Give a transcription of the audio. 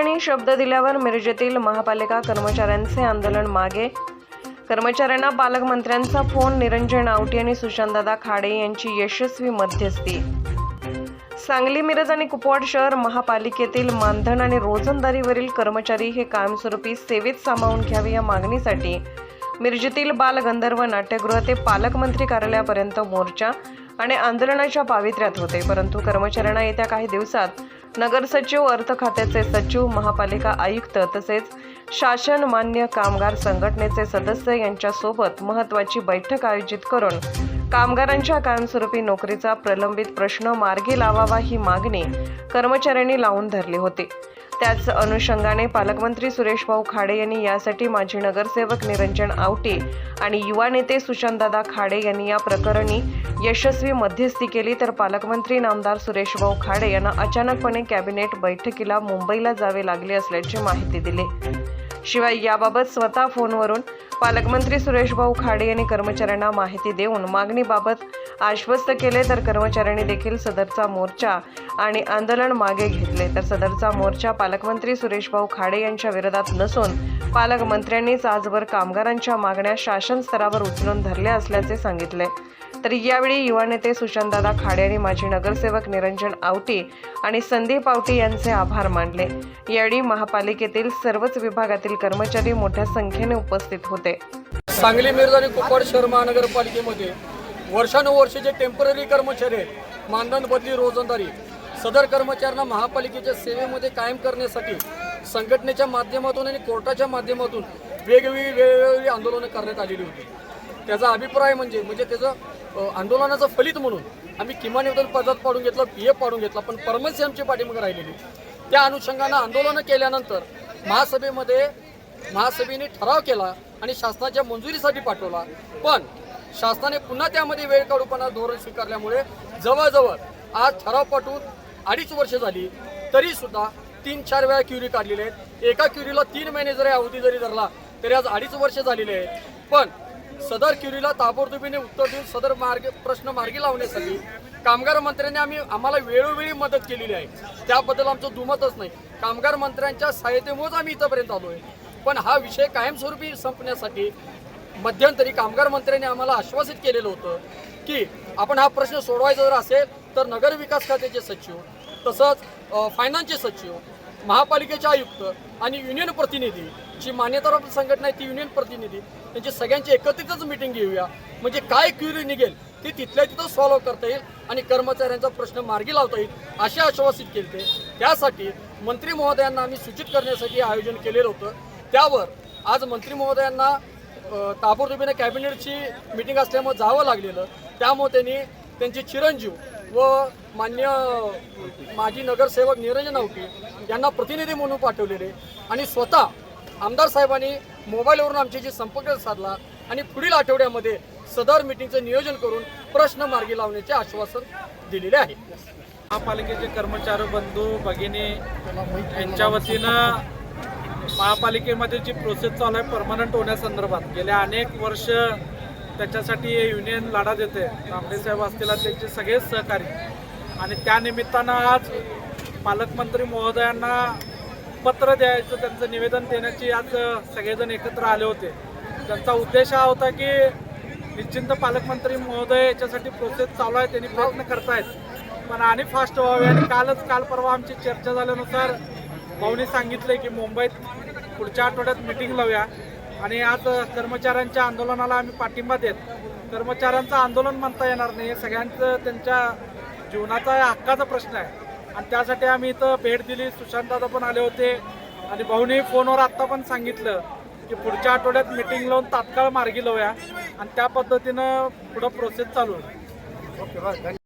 पालकमंत्र्यांनी शब्द दिल्यावर मिरजेतील महापालिका कर्मचाऱ्यांचे आंदोलन मागे. कर्मचाऱ्यांना पालकमंत्र्यांचा फोन निरंजन आवटी आणि सुशांतदादा खाडे यांची यशस्वी मध्यस्थी. सांगली मिरज आणि कुपवाड शहर महापालिकेतील मानधन आणि रोजंदारीवरील कर्मचारी हे कायमस्वरूपी सेवेत सामावून घ्यावे या मागणीसाठी मिरजेतील बालगंधर्व नाट्यगृह ते पालकमंत्री कार्यालयापर्यंत मोर्चा आणि आंदोलनाच्या पावित्र्यात होते. परंतु कर्मचाऱ्यांना येत्या काही दिवसात नगर सचिव अर्थ खात्याचे सचिव महापालिका आयुक्त तसेच शासन मान्य कामगार संघटनेचे सदस्य यांच्यासोबत महत्त्वाची बैठक आयोजित करून कामगारांच्या कायमस्वरूपी नोकरीचा प्रलंबित प्रश्न मार्गी लावावा ही मागणी कर्मचाऱ्यांनी लावून धरली होती. त्याच अनुषंगाने पालकमंत्री सुरेश भाऊ खाडे यांनी यासाठी माजी नगरसेवक निरंजन आवटे आणि युवा नेते सुशांतदादा खाडे यांनी या प्रकरणी यशस्वी मध्यस्थी केली. तर पालकमंत्री नामदार सुरेश भाऊ खाडे यांना अचानकपणे कॅबिनेट बैठकीला मुंबईला जावे लागले असल्याची माहिती दिली. शिवाय याबाबत स्वतः फोनवरून पालकमंत्री सुरेश भाऊ खाडे यांनी कर्मचाऱ्यांना माहिती देऊन मागणीबाबत आश्वस्त केले तर कर्मचाऱ्यांनी देखील सदरचा मोर्चा आणि आंदोलन मागे घेतले. तर सदरचा मोर्चा पालकमंत्री सुरेश भाऊ खाडे यांच्या विरोधात नसून पालकमंत्र्यांनीच आजवर कामगारांच्या मागण्या शासन स्तरावर उचलून धरल्या असल्याचे सांगितले. तर यावेळी युवा नेते सुशांतदादा खाडे आणि माजी नगरसेवक निरंजन आवटी आणि संदीप आवटी यांचे आभार मानले. यावेळी महापालिकेतील सर्वच विभागातील कर्मचारी मोठ्या संख्येने उपस्थित होते. सांगली मिरज आणि कुपवाड शहर महानगरपालिकेमध्ये वर्षानुवर्षे जे टेंपररी कर्मचारी आहेत. मानधन बदली रोजंदारी. सदर कर्मचाऱ्यांना महापालिकेच्या सेवेमध्ये कायम करण्यासाठी संघटनेच्या माध्यमातून आणि कोर्टाच्या माध्यमातून वेगवेगळी वेगवेगळी आंदोलनं करण्यात आलेली होती. त्याचा अभिप्राय म्हणजे म्हणजे त्याचं आंदोलनाचं फलित म्हणून आम्ही किमान वेतन पदात पाडून घेतलं पी एफ पाडून घेतला पण परमनसी आमची पाठीमागे राहिलेली. त्या अनुषंगानं आंदोलनं केल्यानंतर महासभेमध्ये महासभेने ठराव केला आणि शासनाच्या मंजुरीसाठी पाठवला. पण शासनाने पुन्हा त्यामध्ये वेळ काढूपणा धोरण स्वीकारल्यामुळे जवळजवळ आज ठराव पाठवून अडीच वर्ष झाली तरी सुद्धा तीन चार वेळा क्युरी काढलेले आहेत. एका क्युरीला तीन महिने जरी अवधी जरी धरला तरी आज अडीच वर्ष झालेले आहेत. पण सदर क्युरीला ताबडतोबीने उत्तर देऊन सदर मार्ग प्रश्न मार्गी लावण्यासाठी कामगार मंत्र्यांनी आम्ही आम्हाला वेळोवेळी मदत केलेली आहे. त्याबद्दल आमचं दुमतच नाही. कामगार मंत्र्यांच्या सहायतेमुळेच आम्ही इथंपर्यंत आलो आहे पण हा विषय कायमस्वरूपी संपण्यासाठी मध्यंतरी कामगार मंत्र्यांनी आम्हाला आश्वासित केलेलं होतं की आपण हा प्रश्न सोडवायचा जर असेल तर नगर विकास खात्याचे सचिव तसंच फायनान्सचे सचिव महापालिकेचे आयुक्त आणि युनियन प्रतिनिधी जी मान्यताप्राप्त संघटना आहे ती युनियन प्रतिनिधी त्यांची सगळ्यांची एकत्रितच मिटिंग घेऊया. म्हणजे काय क्युरी निघेल ती तिथल्या तिथं सॉल्व्ह करता येईल आणि कर्मचाऱ्यांचा प्रश्न मार्गी लावता येईल असे आश्वासित केले ते त्यासाठी मंत्री महोदयांना आम्ही सूचित करण्यासाठी आयोजन केलेलं होतं. त्यावर आज मंत्री महोदयांना ताबडतोबीने कॅबिनेटची मिटिंग असल्यामुळे जावं लागलेलं. त्यामुळे त्यांनी त्यांचे चिरंजीव व मान्य माजी नगरसेवक निरंजन आवटी यांना प्रतिनिधी म्हणून पाठवलेले आणि स्वतः आमदार साहेबांनी मोबाईलवरून आमच्याशी संपर्क साधला आणि पुढील आठवड्यामध्ये सदर मिटिंगचं नियोजन करून प्रश्न मार्गी लावण्याचे आश्वासन दिलेले आहे. महापालिकेचे कर्मचारी बंधू भगिनी यांच्या वतीनं महापालिकेमध्ये जी प्रोसेस चालू आहे परमनंट होण्यासंदर्भात गेल्या अनेक वर्ष त्याच्यासाठी युनियन लढा देते. तांबडे साहेब असतील त्यांचे सगळेच सहकारी. आणि त्यानिमित्तानं आज पालकमंत्री महोदयांना पत्र द्यायचं त्यांचं निवेदन देण्याची आज सगळेजण एकत्र आले होते. त्यांचा उद्देश हा होता की निश्चिंत पालकमंत्री महोदय याच्यासाठी प्रोसेस चालू आहे त्यांनी प्रयत्न करतायत. पण आणि फास्ट व्हावे आणि कालच काल परवा आमची चर्चा झाल्यानुसार भाऊनी सांगितले की मुंबईत पुढच्या आठवड्यात मिटिंग लावूया. आणि आज कर्मचाऱ्यांच्या आंदोलनाला आम्ही पाठिंबा देत कर्मचाऱ्यांचं आंदोलन म्हणता येणार नाही. हे सगळ्यांचं त्यांच्या जीवनाचा हक्काचा प्रश्न आहे. आणि त्यासाठी आम्ही इथं भेट दिली. सुशांतदादा पण आले होते. आणि भाऊनी फोनवर आत्ता पण सांगितलं की पुढच्या आठवड्यात मिटिंग लावून तात्काळ मार्गी लावूया. आणि त्या पद्धतीनं पुढं प्रोसेस चालू आहे